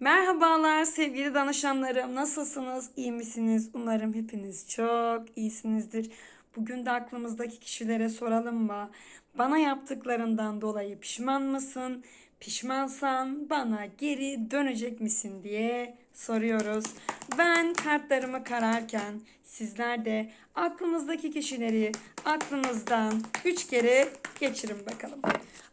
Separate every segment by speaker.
Speaker 1: Merhabalar sevgili danışanlarım. Nasılsınız? İyi misiniz? Umarım hepiniz çok iyisinizdir. Bugün de aklımızdaki kişilere soralım mı? Bana yaptıklarından dolayı pişman mısın? Pişmansan bana geri dönecek misin diye soruyoruz. Ben kartlarımı kararken sizler de aklınızdaki kişileri aklınızdan 3 kere geçirin bakalım.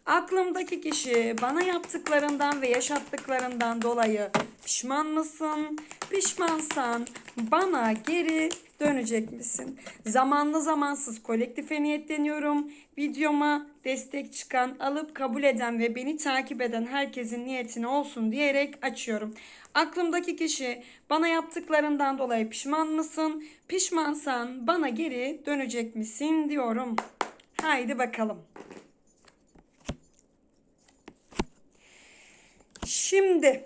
Speaker 1: Aklımdaki kişi bana yaptıklarından ve yaşattıklarından dolayı pişman mısın? Pişmansan bana geri dönecek misin? Zamanlı zamansız kolektife niyetleniyorum. Videoma destek çıkan, alıp kabul eden ve beni takip eden herkesin niyetine olsun diyerek açıyorum. Aklımdaki kişi bana yaptıklarından dolayı pişman mısın? Pişmansan bana geri dönecek misin diyorum. Haydi bakalım. Şimdi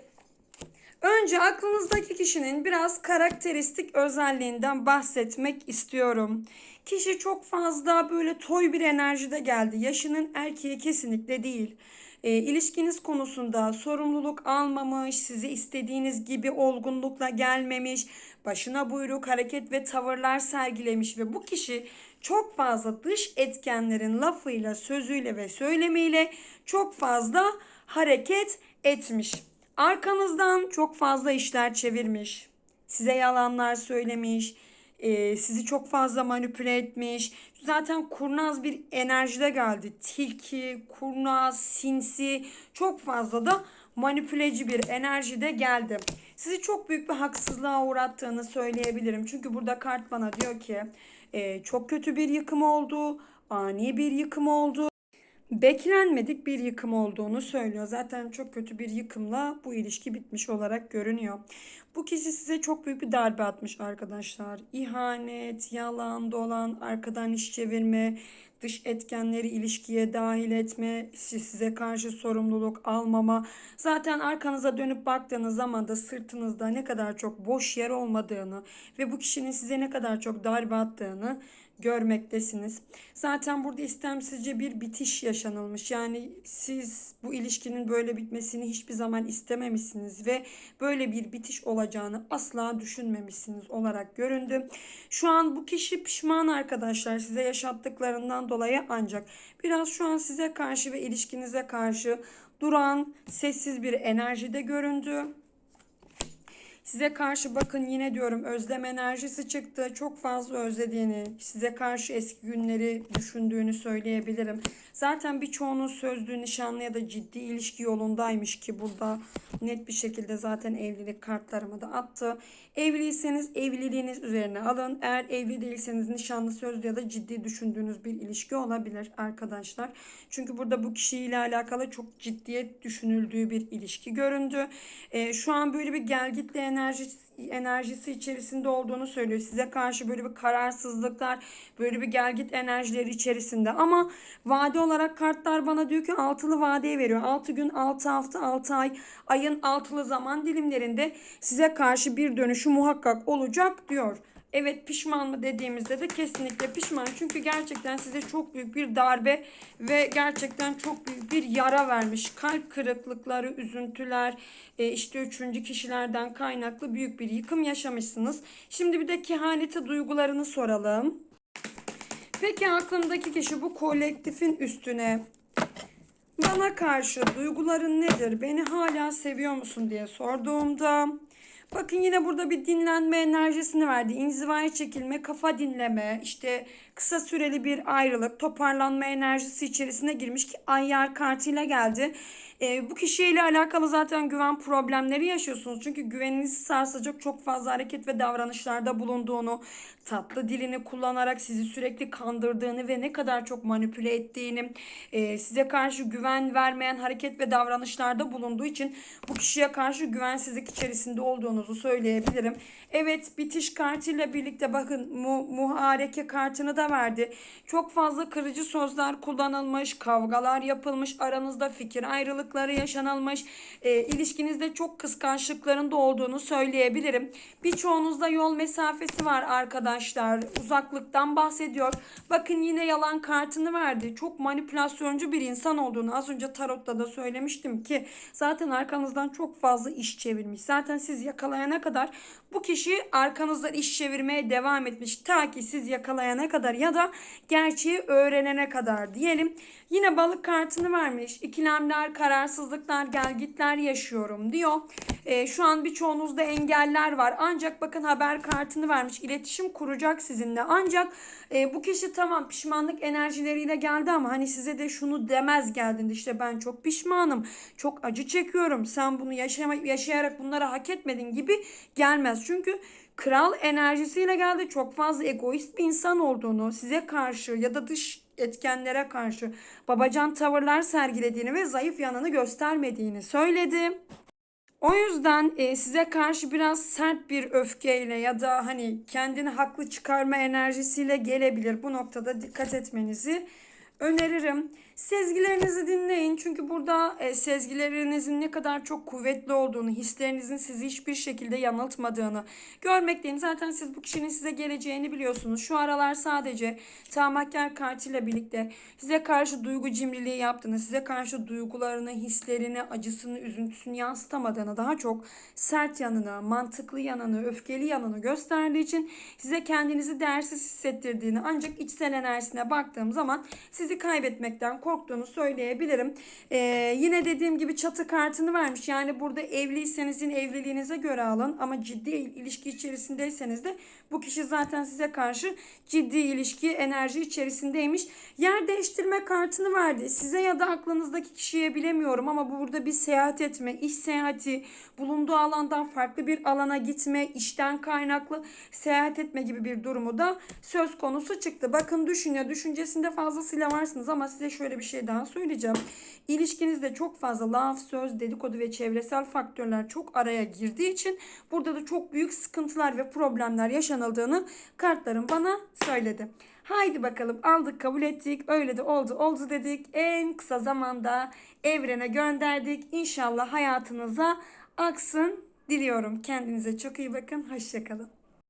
Speaker 1: önce aklınızdaki kişinin biraz karakteristik özelliğinden bahsetmek istiyorum. Kişi çok fazla böyle toy bir enerjide geldi. Yaşının erkeği kesinlikle değil. E, ilişkiniz konusunda sorumluluk almamış, sizi istediğiniz gibi olgunlukla gelmemiş, başına buyruk hareket ve tavırlar sergilemiş ve bu kişi çok fazla dış etkenlerin lafıyla, sözüyle ve söylemiyle çok fazla hareket etmiş. Arkanızdan çok fazla işler çevirmiş. Size yalanlar söylemiş. e, sizi çok fazla manipüle etmiş. Zaten kurnaz bir enerjide geldi. Tilki, kurnaz, sinsi çok fazla da manipüleci bir enerjide geldi. Sizi çok büyük bir haksızlığa uğrattığını söyleyebilirim. Çünkü burada kart bana diyor ki e, çok kötü bir yıkım oldu, ani bir yıkım oldu beklenmedik bir yıkım olduğunu söylüyor. Zaten çok kötü bir yıkımla bu ilişki bitmiş olarak görünüyor. Bu kişi size çok büyük bir darbe atmış arkadaşlar. İhanet, yalan, dolan, arkadan iş çevirme, dış etkenleri ilişkiye dahil etme, size karşı sorumluluk almama. Zaten arkanıza dönüp baktığınız zaman da sırtınızda ne kadar çok boş yer olmadığını ve bu kişinin size ne kadar çok darbe attığını görmektesiniz. Zaten burada istemsizce bir bitiş yaşanılmış. Yani siz bu ilişkinin böyle bitmesini hiçbir zaman istememişsiniz ve böyle bir bitiş olacağını asla düşünmemişsiniz olarak göründü. Şu an bu kişi pişman arkadaşlar size yaşattıklarından dolayı ancak biraz şu an size karşı ve ilişkinize karşı duran, sessiz bir enerjide göründü. Size karşı bakın yine diyorum özlem enerjisi çıktı. Çok fazla özlediğini, size karşı eski günleri düşündüğünü söyleyebilirim. Zaten birçoğunun sözlü, nişanlı ya da ciddi ilişki yolundaymış ki burada net bir şekilde zaten evlilik kartlarımı da attı. Evliyseniz evliliğiniz üzerine alın. Eğer evli değilseniz nişanlı, sözlü ya da ciddi düşündüğünüz bir ilişki olabilir arkadaşlar. Çünkü burada bu kişiyle alakalı çok ciddiyet düşünüldüğü bir ilişki göründü. Ee, şu an böyle bir gelgitli enerji enerjisi içerisinde olduğunu söylüyor. Size karşı böyle bir kararsızlıklar, böyle bir gelgit enerjileri içerisinde. Ama vade olarak kartlar bana diyor ki altılı vadeye veriyor. 6 gün, 6 hafta, 6 ay, ayın altılı zaman dilimlerinde size karşı bir dönüşü muhakkak olacak diyor. Evet pişman mı dediğimizde de kesinlikle pişman. Çünkü gerçekten size çok büyük bir darbe ve gerçekten çok büyük bir yara vermiş. Kalp kırıklıkları, üzüntüler, e, işte üçüncü kişilerden kaynaklı büyük bir yıkım yaşamışsınız. Şimdi bir de kehaneti duygularını soralım. Peki aklımdaki kişi bu kolektifin üstüne bana karşı duyguların nedir? Beni hala seviyor musun diye sorduğumda Bakın yine burada bir dinlenme enerjisini verdi. İnzivaya çekilme, kafa dinleme, işte kısa süreli bir ayrılık, toparlanma enerjisi içerisine girmiş ki Ayyar kartıyla geldi. E, bu kişiyle alakalı zaten güven problemleri yaşıyorsunuz. Çünkü güveninizi sarsacak çok fazla hareket ve davranışlarda bulunduğunu, tatlı dilini kullanarak sizi sürekli kandırdığını ve ne kadar çok manipüle ettiğini, e, size karşı güven vermeyen hareket ve davranışlarda bulunduğu için bu kişiye karşı güvensizlik içerisinde olduğunuzu söyleyebilirim. Evet bitiş kartıyla birlikte bakın mu, muhareke kartını da verdi. Çok fazla kırıcı sözler kullanılmış, kavgalar yapılmış, aranızda fikir ayrılıkları kıskançlıkları yaşanılmış. E, ilişkinizde çok kıskançlıkların da olduğunu söyleyebilirim. Birçoğunuzda yol mesafesi var arkadaşlar. Uzaklıktan bahsediyor. Bakın yine yalan kartını verdi. Çok manipülasyoncu bir insan olduğunu az önce tarotta da söylemiştim ki zaten arkanızdan çok fazla iş çevirmiş. Zaten siz yakalayana kadar bu kişi arkanızdan iş çevirmeye devam etmiş. Ta ki siz yakalayana kadar ya da gerçeği öğrenene kadar diyelim. Yine balık kartını vermiş. İkilemler, kararsızlıklar, gelgitler yaşıyorum diyor. Ee, şu an birçoğunuzda engeller var. Ancak bakın haber kartını vermiş. İletişim kuracak sizinle. Ancak e, bu kişi tamam pişmanlık enerjileriyle geldi ama hani size de şunu demez geldiğinde işte ben çok pişmanım. Çok acı çekiyorum. Sen bunu yaşama, yaşayarak bunları hak etmedin gibi gelmez. Çünkü kral enerjisiyle geldi. Çok fazla egoist bir insan olduğunu size karşı ya da dış etkenlere karşı babacan tavırlar sergilediğini ve zayıf yanını göstermediğini söyledi. O yüzden e, size karşı biraz sert bir öfkeyle ya da hani kendini haklı çıkarma enerjisiyle gelebilir. Bu noktada dikkat etmenizi öneririm. Sezgilerinizi dinleyin çünkü burada e, sezgilerinizin ne kadar çok kuvvetli olduğunu, hislerinizin sizi hiçbir şekilde yanıltmadığını görmekteyim. Zaten siz bu kişinin size geleceğini biliyorsunuz. Şu aralar sadece Tahmakkar kartıyla birlikte size karşı duygu cimriliği yaptığını, size karşı duygularını, hislerini, acısını, üzüntüsünü yansıtamadığını, daha çok sert yanını, mantıklı yanını, öfkeli yanını gösterdiği için size kendinizi değersiz hissettirdiğini ancak içsel enerjisine baktığım zaman sizi kaybetmekten korktuğunu söyleyebilirim. Ee, yine dediğim gibi çatı kartını vermiş. Yani burada evliyseniz evliliğinize göre alın ama ciddi ilişki içerisindeyseniz de bu kişi zaten size karşı ciddi ilişki enerji içerisindeymiş. Yer değiştirme kartını verdi. Size ya da aklınızdaki kişiye bilemiyorum ama bu burada bir seyahat etme, iş seyahati, bulunduğu alandan farklı bir alana gitme, işten kaynaklı seyahat etme gibi bir durumu da söz konusu çıktı. Bakın düşünüyor, düşüncesinde fazlasıyla varsınız ama size şöyle bir şey daha söyleyeceğim. İlişkinizde çok fazla laf, söz, dedikodu ve çevresel faktörler çok araya girdiği için burada da çok büyük sıkıntılar ve problemler yaşanıldığını kartlarım bana söyledi. Haydi bakalım aldık kabul ettik öyle de oldu oldu dedik en kısa zamanda evrene gönderdik İnşallah hayatınıza aksın diliyorum. Kendinize çok iyi bakın hoşçakalın.